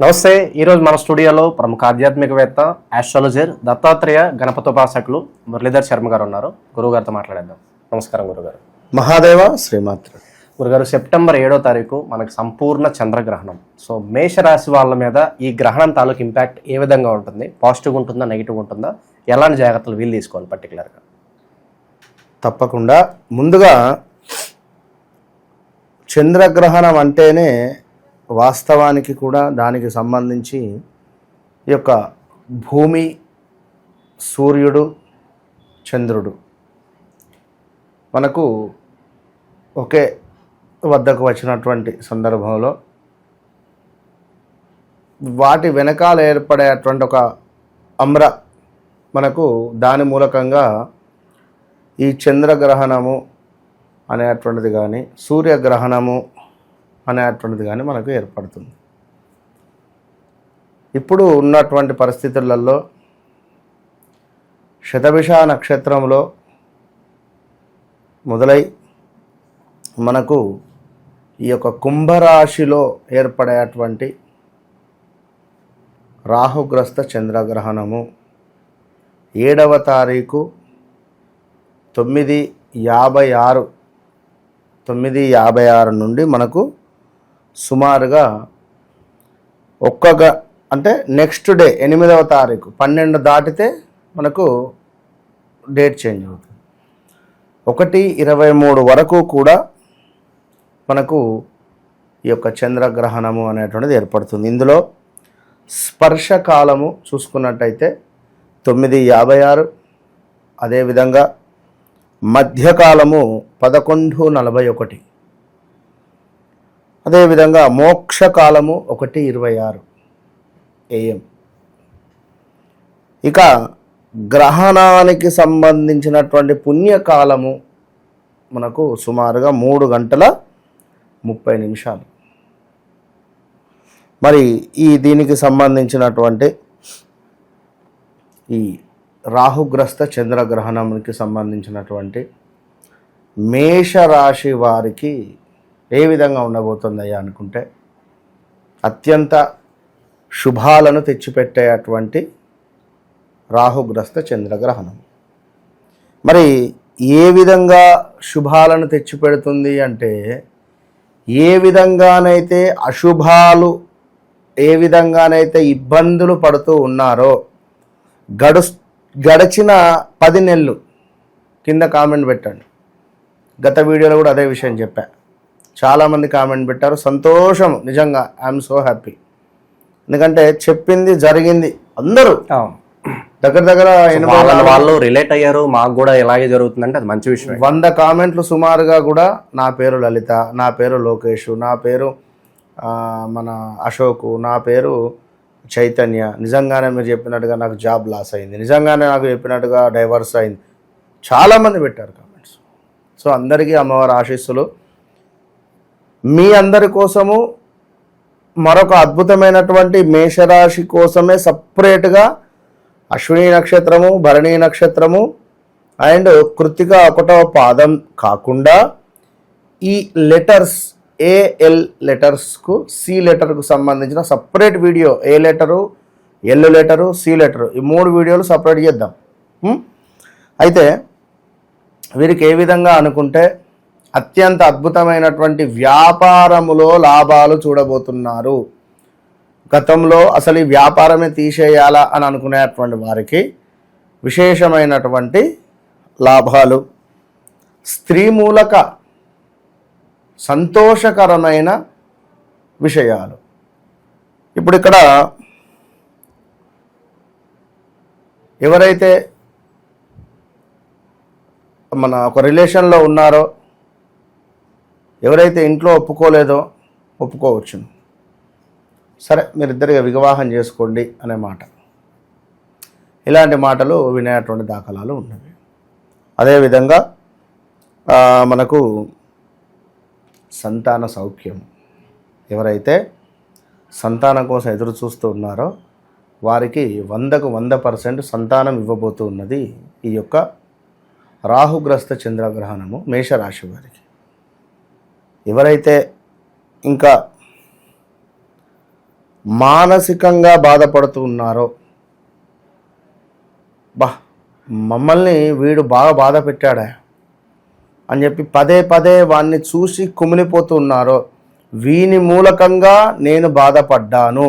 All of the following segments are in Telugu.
నమస్తే ఈరోజు మన స్టూడియోలో ప్రముఖ ఆధ్యాత్మికవేత్త ఆస్ట్రాలజర్ దత్తాత్రేయ గణపతోపాసకులు మురళీధర్ శర్మ గారు ఉన్నారు. గురువుగారితో మాట్లాడేద్దాం. నమస్కారం గురుగారు మహాదేవ శ్రీమాత్ర. గురుగారు సెప్టెంబర్ ఏడో తారీఖు మనకు సంపూర్ణ చంద్రగ్రహణం. సో మేషరాశి వాళ్ళ మీద ఈ గ్రహణం తాలూకు ఇంపాక్ట్ ఏ విధంగా ఉంటుంది? పాజిటివ్ ఉంటుందా నెగిటివ్ ఉంటుందా? ఎలాంటి జాగ్రత్తలు వీలు తీసుకోవాలి పర్టికులర్గా తప్పకుండా. ముందుగా చంద్రగ్రహణం అంటేనే వాస్తవానికి కూడా దానికి సంబంధించి ఈ యొక్క భూమి సూర్యుడు చంద్రుడు మనకు ఒకే వద్దకు వచ్చినటువంటి సందర్భంలో వాటి వెనకాల ఏర్పడేటువంటి ఒక అమ్ర మనకు దాని మూలకంగా ఈ చంద్రగ్రహణము అనేటువంటిది కానీ సూర్యగ్రహణము అనేటువంటిది కానీ మనకు ఏర్పడుతుంది. ఇప్పుడు ఉన్నటువంటి పరిస్థితులలో శతభిష నక్షత్రంలో మొదలై మనకు ఈ యొక్క కుంభరాశిలో ఏర్పడేటువంటి రాహుగ్రస్త చంద్రగ్రహణము ఏడవ తారీఖు తొమ్మిది యాభై ఆరు తొమ్మిది యాభై ఆరు నుండి మనకు సుమారుగా ఒక్క అంటే నెక్స్ట్ డే ఎనిమిదవ తారీఖు పన్నెండు దాటితే మనకు డేట్ చేంజ్ అవుతుంది. ఒకటి ఇరవై మూడు వరకు కూడా మనకు ఈ యొక్క చంద్రగ్రహణము అనేటువంటిది ఏర్పడుతుంది. ఇందులో స్పర్శకాలము చూసుకున్నట్టయితే తొమ్మిది యాభై ఆరు అదేవిధంగా మధ్యకాలము పదకొండు నలభై ఒకటి. అదేవిధంగా మోక్షకాలము ఒకటి ఇరవై ఆరు ఏఎం. ఇక గ్రహణానికి సంబంధించినటువంటి పుణ్యకాలము మనకు సుమారుగా మూడు గంటల ముప్పై నిమిషాలు. మరి ఈ దీనికి సంబంధించినటువంటి ఈ రాహుగ్రస్త చంద్రగ్రహణానికి సంబంధించినటువంటి మేషరాశి వారికి ఏ విధంగా ఉండబోతుందయ్యా అనుకుంటే అత్యంత శుభాలను తెచ్చిపెట్టేటువంటి రాహుగ్రస్త చంద్రగ్రహణం. మరి ఏ విధంగా శుభాలను తెచ్చిపెడుతుంది అంటే ఏ విధంగానైతే అశుభాలు ఏ విధంగానైతే ఇబ్బందులు పడుతూ ఉన్నారో గడు గడిచిన పది నెలలు కింద కామెంట్ పెట్టండి. గత వీడియోలో కూడా అదే విషయం చెప్పాను చాలామంది కామెంట్ పెట్టారు. సంతోషం నిజంగా. ఐఎమ్ సో హ్యాపీ ఎందుకంటే చెప్పింది జరిగింది అందరూ. దగ్గర దగ్గర వాళ్ళ రిలేట్ అయ్యారు. మాకు కూడా ఇలాగే జరుగుతుందంటే అది మంచి విషయం వంద కామెంట్లు సుమారుగా కూడా నా పేరు లలిత నా పేరు లోకేష్ నా పేరు మన అశోక్ నా పేరు చైతన్య. నిజంగానే మీరు చెప్పినట్టుగా నాకు జాబ్ లాస్ అయింది. నిజంగానే నాకు చెప్పినట్టుగా డైవర్స్ అయింది. చాలామంది పెట్టారు కామెంట్స్. సో అందరికీ అమ్మవారి ఆశీస్సులు. మీ అందరి కోసము మరొక అద్భుతమైనటువంటి మేషరాశి కోసమే సపరేట్గా అశ్విని నక్షత్రము భరణి నక్షత్రము అండ్ కృతిక ఒకటవ పాదం కాకుండా ఈ లెటర్స్ ఏఎల్ లెటర్స్కు సి లెటర్కు సంబంధించిన separate video A letter L letter C letter ఈ మూడు వీడియోలు సపరేట్ చేద్దాం. అయితే వీరికి ఏ విధంగా అనుకుంటే అత్యంత అద్భుతమైనటువంటి వ్యాపారములో లాభాలు చూడబోతున్నారు. గతంలో అసలు ఈ వ్యాపారమే తీసేయాలా అని అనుకునేటువంటి వారికి విశేషమైనటువంటి లాభాలు. స్త్రీ మూలక సంతోషకరమైన విషయాలు. ఇప్పుడు ఇక్కడ ఎవరైతే మన ఒక రిలేషన్లో ఉన్నారో ఎవరైతే ఇంట్లో ఒప్పుకోలేదో ఒప్పుకోవచ్చును సరే మీరిద్దరిగా వివాహం చేసుకోండి అనే మాట. ఇలాంటి మాటలు వినేటువంటి దాఖలాలు ఉన్నవి. అదేవిధంగా మనకు సంతాన సౌఖ్యం. ఎవరైతే సంతానం కోసం ఎదురు చూస్తూ ఉన్నారో వారికి వందకు వంద పర్సెంట్ సంతానం ఇవ్వబోతూ ఉన్నది ఈ యొక్క రాహుగ్రస్త చంద్రగ్రహణము మేషరాశి వారికి. ఎవరైతే ఇంకా మానసికంగా బాధపడుతూ ఉన్నారో బా మమ్మల్ని వీడు బాగా బాధ పెట్టాడా అని చెప్పి పదే పదే వాడిని చూసి కుమిలిపోతూ ఉన్నారో వీని మూలకంగా నేను బాధపడ్డాను.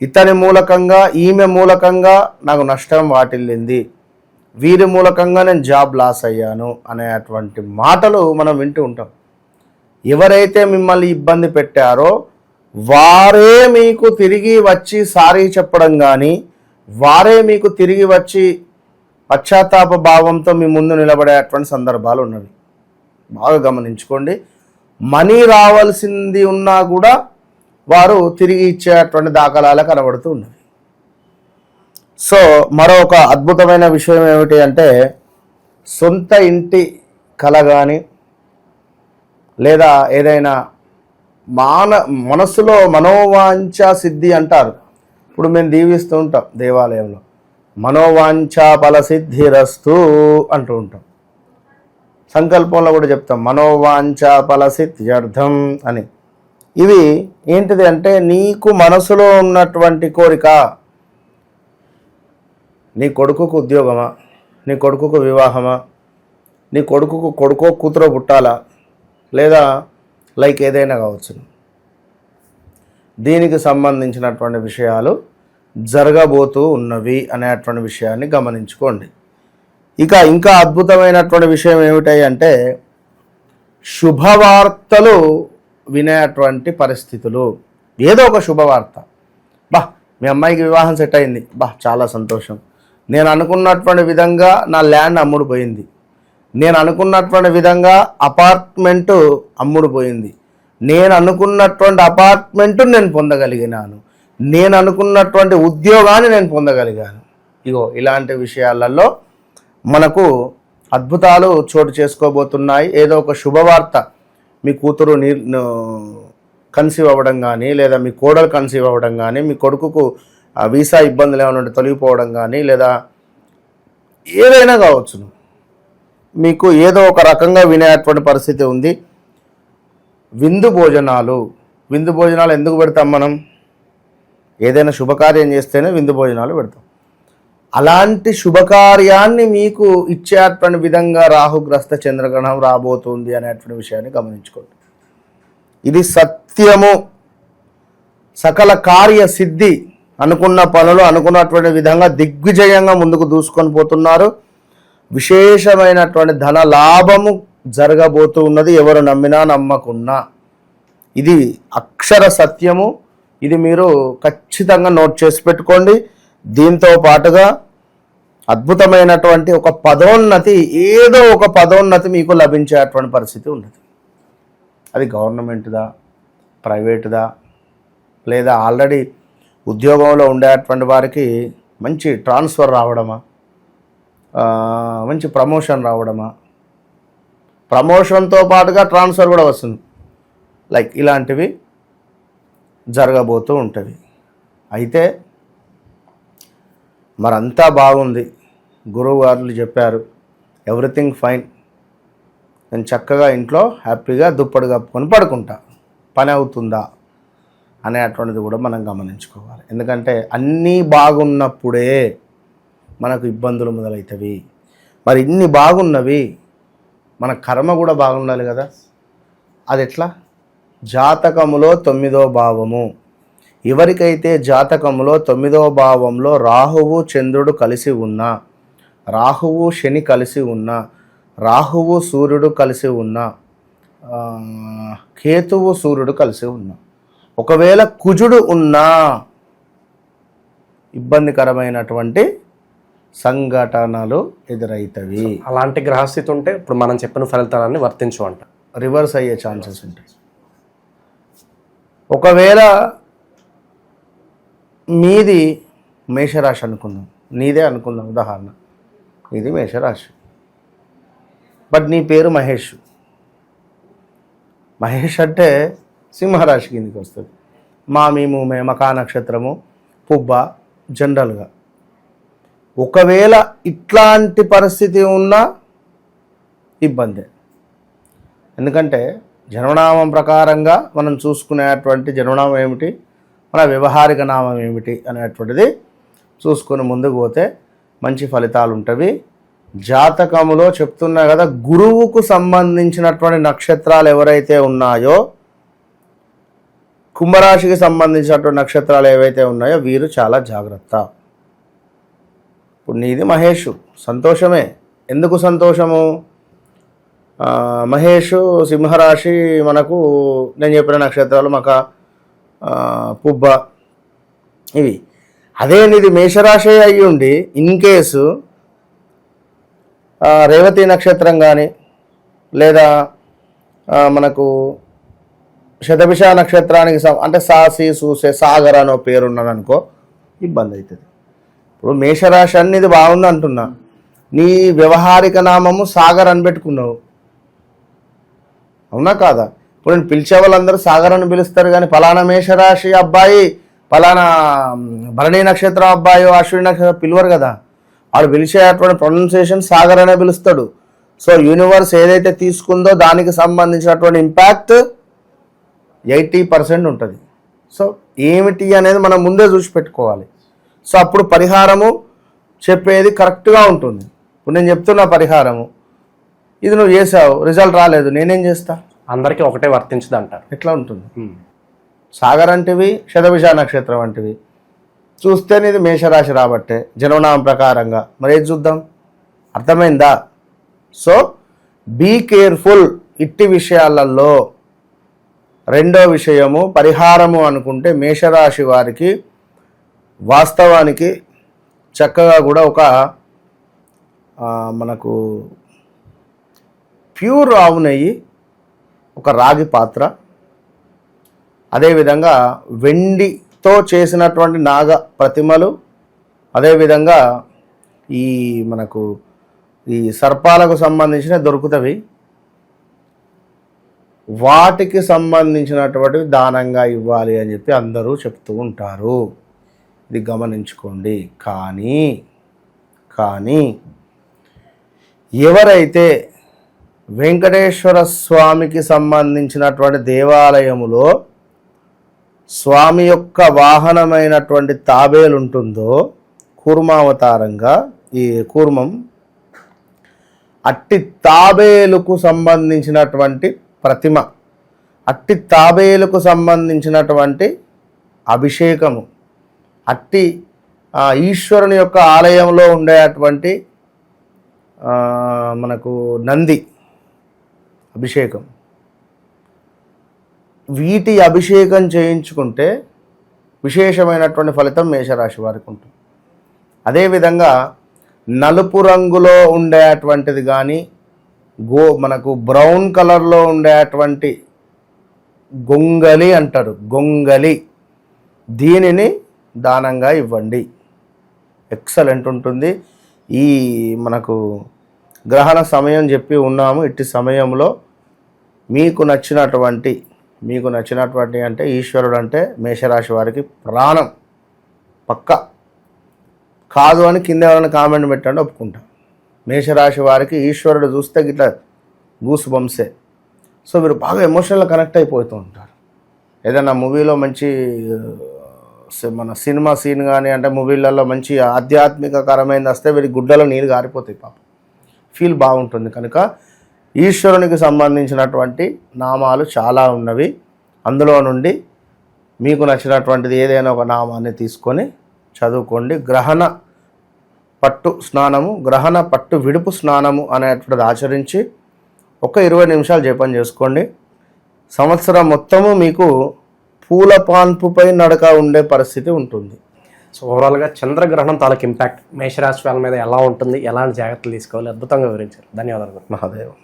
ఇతని మూలకంగా ఈమె మూలకంగా నాకు నష్టం వాటిల్లింది. వీరి మూలకంగా నేను జాబ్ లాస్ అయ్యాను అనేటువంటి మాటలు మనం వింటూ ఉంటాం. ఎవరైతే మిమ్మల్ని ఇబ్బంది పెట్టారో వారే మీకు తిరిగి వచ్చి సారీ చెప్పడం కానీ వారే మీకు తిరిగి వచ్చి పశ్చాత్తాప భావంతో మీ ముందు నిలబడేటువంటి సందర్భాలు ఉన్నవి. బాగా గమనించుకోండి. మనీ రావాల్సింది ఉన్నా కూడా వారు తిరిగి ఇచ్చేటువంటి దాఖలాలు కనబడుతూ ఉన్నవి. సో మరొక అద్భుతమైన విషయం ఏమిటి అంటే సొంత ఇంటి కళ కానీ లేదా ఏదైనా మాన మనసులో మనోవాంఛ సిద్ధి అంటారు. ఇప్పుడు మేము దీవిస్తూ ఉంటాం దేవాలయంలో. మనోవాంఛ ఫల సిద్ధిరస్తు అంటూ ఉంటాం. సంకల్పంలో కూడా చెప్తాం మనోవాంఛ ఫల సిద్ధ్యర్థం అని. ఇవి ఏంటిది అంటే నీకు మనసులో ఉన్నటువంటి కోరిక. నీ కొడుకుకు ఉద్యోగమా? నీ కొడుకుకు వివాహమా? నీ కొడుకుకు కొడుకో కూతురో పుట్టాలా? లేదా లైక్ ఏదైనా కావచ్చు. దీనికి సంబంధించినటువంటి విషయాలు జరగబోతూ ఉన్నవి అనేటువంటి విషయాన్ని గమనించుకోండి. ఇక ఇంకా అద్భుతమైనటువంటి విషయం ఏమిటంటే శుభవార్తలు వినేటువంటి పరిస్థితులు. ఏదో ఒక శుభవార్త. బా మీ అమ్మాయికి వివాహం సెట్ అయింది. బా చాలా సంతోషం. నేను అనుకున్నటువంటి విధంగా నా ల్యాండ్ అమ్ముడు పోయింది. నేను అనుకున్నటువంటి విధంగా అపార్ట్మెంటు అమ్ముడు పోయింది. నేను అనుకున్నటువంటి అపార్ట్మెంట్ నేను పొందగలిగినాను. నేను అనుకున్నటువంటి ఉద్యోగాన్ని నేను పొందగలిగాను. ఇగో ఇలాంటి విషయాలలో మనకు అద్భుతాలు చోటు చేసుకోబోతున్నాయి. ఏదో ఒక శుభవార్త మీ కూతురు నీ కన్సీవ్ అవ్వడం కానీ లేదా మీ కోడలు కన్సీవ్ అవ్వడం కానీ మీ కొడుకుకు వీసా ఇబ్బందులు ఏమైనా ఉంటే తొలగిపోవడం కానీ లేదా ఏదైనా కావచ్చును. మీకు ఏదో ఒక రకంగా వినేటువంటి పరిస్థితి ఉంది. విందు భోజనాలు. విందు భోజనాలు ఎందుకు పెడతాం మనం? ఏదైనా శుభకార్యం చేస్తేనే విందు భోజనాలు పెడతాం. అలాంటి శుభకార్యాన్ని మీకు ఇచ్చేటువంటి విధంగా రాహుగ్రస్త చంద్రగ్రహణం రాబోతుంది అనేటువంటి విషయాన్ని గమనించుకోండి. ఇది సత్యము. సకల కార్య సిద్ధి అనుకున్న పనులు అనుకున్నటువంటి విధంగా దిగ్విజయంగా ముందుకు దూసుకొని పోతున్నారు. విశేషమైనటువంటి ధన లాభము జరగబోతూ ఉన్నది. ఎవరు నమ్మినా నమ్మకున్నా. ఇది అక్షర సత్యము. ఇది మీరు ఖచ్చితంగా నోట్ చేసి పెట్టుకోండి. దీంతో పాటుగా అద్భుతమైనటువంటి ఒక పదోన్నతి ఏదో ఒక పదోన్నతి మీకు లభించేటువంటి పరిస్థితి ఉన్నది. అది గవర్నమెంట్దా ప్రైవేటుదా లేదా ఆల్రెడీ ఉద్యోగంలో ఉండేటువంటి వారికి మంచి ట్రాన్స్ఫర్ రావడమా? మంచి ప్రమోషన్ రావడమా? ప్రమోషన్తో పాటుగా ట్రాన్స్ఫర్ కూడా వస్తుంది. లైక్ ఇలాంటివి జరగబోతూ ఉంటుంది. అయితే మరంతా బాగుంది. గురువు గారు చెప్పారు ఎవ్రీథింగ్ ఫైన్ నేను చక్కగా ఇంట్లో హ్యాపీగా దుప్పటి కప్పుకొని పడుకుంటా. పని అవుతుందా? అనేటువంటిది కూడా మనం గమనించుకోవాలి. ఎందుకంటే అన్నీ బాగున్నప్పుడే మనకు ఇబ్బందులు మొదలవుతాయి మరి ఇన్ని బాగున్నవి మన కర్మ కూడా బాగుండాలి కదా. అది ఎట్లా జాతకములో తొమ్మిదో భావము. ఎవరికైతే జాతకములో తొమ్మిదో భావంలో రాహువు చంద్రుడు కలిసి ఉన్నా రాహువు శని కలిసి ఉన్నా రాహువు సూర్యుడు కలిసి ఉన్నా కేతువు సూర్యుడు కలిసి ఉన్నా ఒకవేళ కుజుడు ఉన్నా ఇబ్బందికరమైనటువంటి సంఘటనలు ఎదురవుతవి అలాంటి గ్రహస్థితి ఉంటే ఇప్పుడు మనం చెప్పిన ఫలితాలన్నీ వర్తించు అంట. రివర్స్ అయ్యే ఛాన్సెస్ ఉంటాయి. ఒకవేళ మీది మేషరాశి అనుకుందాం. నీదే అనుకుందాం ఉదాహరణ. నీది మేషరాశి. బట్ నీ పేరు మహేష్. మహేష్ అంటే సింహరాశి కిందికి వస్తుంది. మా మేము మే మకా నక్షత్రము పుబ్బ జనరల్గా. ఒకవేళ ఇట్లాంటి పరిస్థితి ఉన్నా ఇబ్బందే. ఎందుకంటే జన్మనామం ప్రకారంగా మనం చూసుకునేటువంటి జన్మనామం ఏమిటి? మన వ్యవహారిక నామం ఏమిటి అనేటువంటిది చూసుకొని ముందుకు పోతే మంచి ఫలితాలు ఉంటవి. జాతకములో చెప్తున్నా కదా గురువుకు సంబంధించినటువంటి నక్షత్రాలు ఎవరైతే ఉన్నాయో కుంభరాశికి సంబంధించినటువంటి నక్షత్రాలు ఏవైతే ఉన్నాయో వీరు చాలా జాగ్రత్త. ఇప్పుడు నీది మహేష్ సంతోషమే. ఎందుకు సంతోషము? మహేష్ సింహరాశి మనకు నేను చెప్పిన నక్షత్రాలు మక పుబ్బ ఇవి. అదే నీది మేషరాశి అయ్యి ఉండి ఇన్ కేసు రేవతి నక్షత్రం కానీ లేదా మనకు శతభిష నక్షత్రానికి అంటే సాసి సూసే సాగర్ అనో పేరు అనుకో ఇబ్బంది అవుతుంది ఇప్పుడు మేషరాశి అనేది బాగుంది అంటున్నా. నీ వ్యవహారిక నామము సాగర్ అని పెట్టుకున్నావు. అవునా కాదా? ఇప్పుడు నేను పిలిచే వాళ్ళందరూ సాగర్ అని పిలుస్తారు కానీ ఫలానా మేషరాశి అబ్బాయి ఫలానా భరణి నక్షత్రం అబ్బాయి అశ్విని నక్షత్రం పిలువరు కదా. వాడు పిలిచేటువంటి ప్రొనౌన్సియేషన్ సాగర్ అనే పిలుస్తాడు. సో యూనివర్స్ ఏదైతే తీసుకుందో దానికి సంబంధించినటువంటి ఇంపాక్ట్ ఎయిటీ పర్సెంట్ ఉంటుంది. సో ఏమిటి అనేది మనం ముందే చూసి పెట్టుకోవాలి. సో అప్పుడు పరిహారము చెప్పేది కరెక్ట్గా ఉంటుంది. ఇప్పుడు నేను చెప్తున్న పరిహారము. ఇది నువ్వు చేసావు రిజల్ట్ రాలేదు నేనేం చేస్తా? అందరికీ ఒకటే వర్తించదు అంటారు ఎట్లా ఉంటుంది? సాగర్ అంటివి శతభిష నక్షత్రం వంటివి చూస్తే ఇది మేషరాశి రాబట్టే జననామం ప్రకారంగా. మరి ఏది చూద్దాం? అర్థమైందా? సో బీ కేర్ఫుల్ ఇట్టి విషయాలలో. రెండో విషయము పరిహారము అనుకుంటే మేషరాశి వారికి వాస్తవానికి చక్కగా కూడా ఒక మనకు ప్యూర్ ఆవు నెయ్యి ఒక రాగి పాత్ర. అదేవిధంగా వెండితో చేసినటువంటి నాగ ప్రతిమలు. అదేవిధంగా ఈ మనకు ఈ సర్పాలకు సంబంధించిన దొరుకుతవి. వాటికి సంబంధించినటువంటివి దానంగా ఇవ్వాలి అని చెప్పి అందరూ చెప్తూ ఉంటారు. ఇది గమనించుకోండి. కానీ కానీ ఎవరైతే వెంకటేశ్వర స్వామికి సంబంధించినటువంటి దేవాలయములో స్వామి యొక్క వాహనమైనటువంటి తాబేలు ఉంటుందో కూర్మావతారంగా ఈ కూర్మం అట్టి తాబేలుకు సంబంధించినటువంటి ప్రతిమ అట్టి తాబేలుకు సంబంధించినటువంటి అభిషేకము అట్టి ఈశ్వరుని యొక్క ఆలయంలో ఉండేటువంటి అటువంటి మనకు నంది అభిషేకం. వీటి అభిషేకం చేయించుకుంటే విశేషమైనటువంటి ఫలితం మేషరాశి వారికి ఉంటుంది. అదేవిధంగా నలుపు రంగులో ఉండేటువంటిది కానీ గో మనకు బ్రౌన్ కలర్లో ఉండేటువంటి గొంగలి అంటారు. గొంగలి. దీనిని దానంగా ఇవ్వండి. ఎక్సలెంట్ ఉంటుంది. ఈ మనకు గ్రహణ సమయం చెప్పి ఉన్నాము. ఇట్టి సమయంలో మీకు నచ్చినటువంటి మీకు నచ్చినటువంటి అంటే ఈశ్వరుడు అంటే మేషరాశి వారికి ప్రాణం. పక్క. కాదు అని కింద ఎవరైనా కామెంట్ పెట్టండి ఒప్పుకుంటా. మేషరాశి వారికి ఈశ్వరుడు చూస్తే గిట్లా గూస్ బంసే సో మీరు బాగా ఎమోషనల్ కనెక్ట్ అయిపోతూ ఉంటారు. ఏదైనా మూవీలో మంచి మన సినిమా సీన్ కానీ అంటే మూవీలలో మంచి ఆధ్యాత్మికకరమైనది వస్తే వీరి గుడ్డలో నీరు గారిపోతాయి పాపం. ఫీల్ బాగుంటుంది. కనుక ఈశ్వరునికి సంబంధించినటువంటి నామాలు చాలా ఉన్నవి. అందులో నుండి మీకు నచ్చినటువంటిది ఏదైనా ఒక నామాన్ని తీసుకొని చదువుకోండి. గ్రహణ పట్టు స్నానము గ్రహణ పట్టు విడుపు స్నానము అనేటువంటిది ఆచరించి ఒక ఇరవై నిమిషాలు జపం చేసుకోండి. సంవత్సరం మొత్తము మీకు పూల పాన్పుపై నడక ఉండే పరిస్థితి ఉంటుంది. సో ఓవరాల్గా చంద్రగ్రహణం తాలూకు ఇంపాక్ట్ మేషరాశి వాళ్ళ మీద ఎలా ఉంటుంది? ఎలాంటి జాగ్రత్తలు తీసుకోవాలి? అద్భుతంగా వివరించారు. ధన్యవాదాలు. మహాదేవ్.